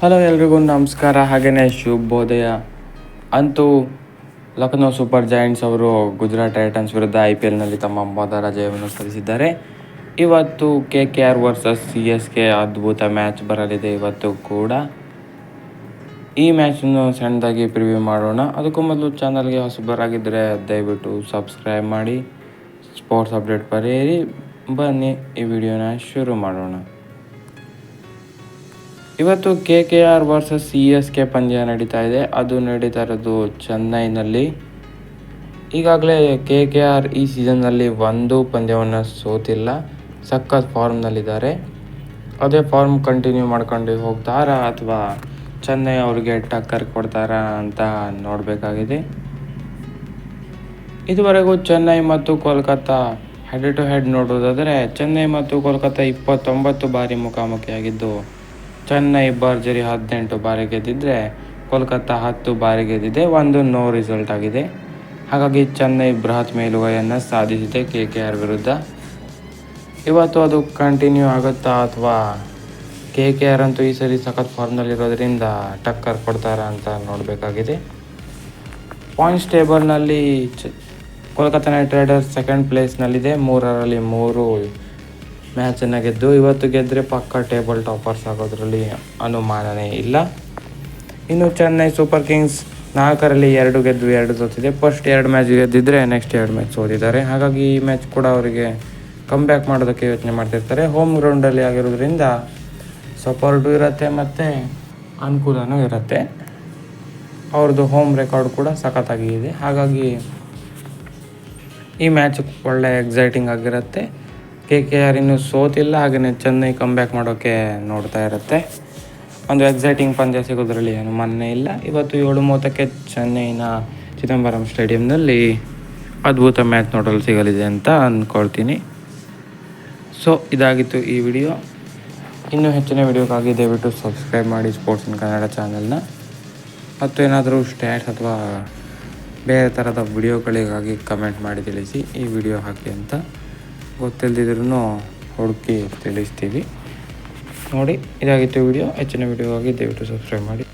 Hello ಎಲ್ರಿಗೂ ನಮಸ್ಕಾರ ಹಾಗೆಯೇ ಶುಭೋದಯ. ಅಂತೂ ಲಖನೌ ಸೂಪರ್ ಜಾಯಿಂಟ್ಸ್ ಅವರು ಗುಜರಾತ್ ಟೈಟನ್ಸ್ ವಿರುದ್ಧ ಐ ಪಿ ಎಲ್ನಲ್ಲಿ ತಮ್ಮ ಮೊದಲ ಜಯವನ್ನು ಸಾಧಿಸಿದ್ದಾರೆ ಇವತ್ತು K K R versus C S K ಅದ್ಭುತ ಮ್ಯಾಚ್ ಬರಲಿದೆ ಇವತ್ತು ಕೂಡ. ಈ ಮ್ಯಾಚನ್ನು ಸಣ್ಣದಾಗಿ ಪ್ರಿವ್ಯೂ ಮಾಡೋಣ. ಅದಕ್ಕೂ ಮೊದಲು ಚಾನಲ್ಗೆ ಹೊಸಬರಾಗಿದ್ದರೆ ದಯವಿಟ್ಟು ಸಬ್ಸ್ಕ್ರೈಬ್ ಮಾಡಿ, ಸ್ಪೋರ್ಟ್ಸ್ ಅಪ್ಡೇಟ್ ಬರೆಯಿರಿ ಬನ್ನಿ ಈ ವಿಡಿಯೋನ ಶುರು ಮಾಡೋಣ. ಇವತ್ತು K K R versus C S K ಪಂದ್ಯ ನಡೀತಾ ಇದೆ. ಅದು ನಡೀತಾ ಇರೋದು ಚೆನ್ನೈನಲ್ಲಿ. ಈಗಾಗಲೇ ಕೆ ಕೆ ಆರ್ ಈ ಸೀಸನ್ನಲ್ಲಿ ಒಂದು ಪಂದ್ಯವನ್ನು ಸೋತಿಲ್ಲ. ಸಖತ್ ಫಾರ್ಮ್ನಲ್ಲಿದ್ದಾರೆ ಅದೇ ಫಾರ್ಮ್ ಕಂಟಿನ್ಯೂ ಮಾಡ್ಕೊಂಡು ಹೋಗ್ತಾರಾ ಅಥವಾ ಚೆನ್ನೈ ಅವ್ರಿಗೆ ಟಕ್ಕರ್ ಕೊಡ್ತಾರಾ ಅಂತ ನೋಡಬೇಕಾಗಿದೆ. ಇದುವರೆಗೂ ಚೆನ್ನೈ ಮತ್ತು ಕೋಲ್ಕತ್ತಾ ಹೆಡ್ ಟು ಹೆಡ್ ನೋಡುವುದಾದರೆ ಚೆನ್ನೈ ಮತ್ತು ಕೋಲ್ಕತ್ತಾ ಇಪ್ಪತ್ತೊಂಬತ್ತು ಬಾರಿ ಮುಖಾಮುಖಿಯಾಗಿದ್ದು ಚೆನ್ನೈ ಭರ್ಜರಿ ಹದಿನೆಂಟು ಬಾರಿ ಗೆದ್ದಿದ್ರೆ ಕೋಲ್ಕತ್ತಾ ಹತ್ತು ಬಾರಿ ಗೆದ್ದಿದೆ, ಒಂದು ನೋ ರಿಸಲ್ಟ್ ಆಗಿದೆ. ಹಾಗಾಗಿ ಚೆನ್ನೈ ಬೃಹತ್ ಮೇಲುಗೈಯನ್ನು ಸಾಧಿಸಿದೆ ಕೆ ಕೆ ಆರ್ ವಿರುದ್ಧ. ಇವತ್ತು ಅದು ಕಂಟಿನ್ಯೂ ಆಗುತ್ತಾ ಅಥವಾ ಕೆ ಕೆ ಆರ್ ಅಂತೂ ಈ ಸರಿ ಸಖತ್ ಫಾರ್ಮ್ನಲ್ಲಿರೋದ್ರಿಂದ ಟಕ್ಕರ್ ಕೊಡ್ತಾರಾ ಅಂತ ನೋಡಬೇಕಾಗಿದೆ. ಪಾಯಿಂಟ್ಸ್ ಟೇಬಲ್ನಲ್ಲಿ ಕೋಲ್ಕತ್ತಾ ನೈಟ್ ರೈಡರ್ಸ್ ಸೆಕೆಂಡ್ ಪ್ಲೇಸ್ನಲ್ಲಿದೆ ಮೂರರಲ್ಲಿ ಮೂರು ಮ್ಯಾಚನ್ನು ಗೆದ್ದು ಇವತ್ತು ಗೆದ್ದರೆ ಪಕ್ಕ ಟೇಬಲ್ ಟಾಪರ್ಸ್ ಆಗೋದ್ರಲ್ಲಿ ಅನುಮಾನನೇ ಇಲ್ಲ. ಇನ್ನು ಚೆನ್ನೈ ಸೂಪರ್ ಕಿಂಗ್ಸ್ ನಾಲ್ಕರಲ್ಲಿ ಎರಡು ಗೆದ್ದು ಎರಡು ಸೋತಿದೆ. ಫಸ್ಟ್ ಎರಡು ಮ್ಯಾಚ್ ಗೆದ್ದಿದ್ರೆ ನೆಕ್ಸ್ಟ್ ಎರಡು ಮ್ಯಾಚ್ ಸೋತಿದ್ದಾರೆ. ಹಾಗಾಗಿ ಈ ಮ್ಯಾಚ್ ಕೂಡ ಅವರಿಗೆ ಕಮ್ ಬ್ಯಾಕ್ ಮಾಡೋದಕ್ಕೆ ಯೋಚನೆ ಮಾಡ್ತಿರ್ತಾರೆ. ಹೋಮ್ ಗ್ರೌಂಡಲ್ಲಿ ಆಗಿರೋದ್ರಿಂದ ಸಪೋರ್ಟು ಇರುತ್ತೆ ಮತ್ತು ಅನುಕೂಲನೂ ಇರುತ್ತೆ. ಅವ್ರದ್ದು ಹೋಮ್ ರೆಕಾರ್ಡ್ ಕೂಡ ಸಖತ್ತಾಗಿದೆ ಹಾಗಾಗಿ ಈ ಮ್ಯಾಚ್ ಒಳ್ಳೆ ಎಕ್ಸೈಟಿಂಗ್ ಆಗಿರುತ್ತೆ. ಕೆ ಕೆ ಆರ್ ಇನ್ನೂ ಸೋತಿಲ್ಲ ಹಾಗೆಯೇ ಚೆನ್ನೈ ಕಮ್ ಬ್ಯಾಕ್ ಮಾಡೋಕ್ಕೆ ನೋಡ್ತಾ ಇರುತ್ತೆ. ಒಂದು ಎಕ್ಸೈಟಿಂಗ್ ಪಂದ್ಯ ಸಿಗೋದ್ರಲ್ಲಿ ಏನು ಮೊನ್ನೆ ಇಲ್ಲ. ಇವತ್ತು ಏಳು ಮೂವತ್ತಕ್ಕೆ ಚೆನ್ನೈನ ಚಿದಂಬರಂ ಸ್ಟೇಡಿಯಂನಲ್ಲಿ ಅದ್ಭುತ ಮ್ಯಾಚ್ ನೋಡಲು ಸಿಗಲಿದೆ ಅಂತ ಅಂದ್ಕೊಳ್ತೀನಿ ಸೊ ಇದಾಗಿತ್ತು ಈ ವಿಡಿಯೋ. ಇನ್ನೂ ಹೆಚ್ಚಿನ ವಿಡಿಯೋಕ್ಕಾಗಿ ದಯವಿಟ್ಟು ಸಬ್ಸ್ಕ್ರೈಬ್ ಮಾಡಿ ಸ್ಪೋರ್ಟ್ಸ್ ಇನ್ ಕನ್ನಡ ಚಾನಲ್ನ ಮತ್ತು ಏನಾದರೂ ಸ್ಟ್ಯಾಟ್ಸ್ ಅಥವಾ ಬೇರೆ ಥರದ ವಿಡಿಯೋಗಳಿಗಾಗಿ ಕಮೆಂಟ್ ಮಾಡಿ ತಿಳಿಸಿ ಈ ವಿಡಿಯೋ ಹಾಕಿ ಅಂತ. ಗೊತ್ತಿಲ್ಲದಿದ್ರೂ ಹುಡುಕಿ ತಿಳಿಸ್ತೀವಿ. ನೋಡಿ ಇದಾಗಿತ್ತು ವಿಡಿಯೋ. ಹೆಚ್ಚಿನ ವಿಡಿಯೋ ಆಗಿ ದಯವಿಟ್ಟು ಸಬ್ಸ್ಕ್ರೈಬ್ ಮಾಡಿ.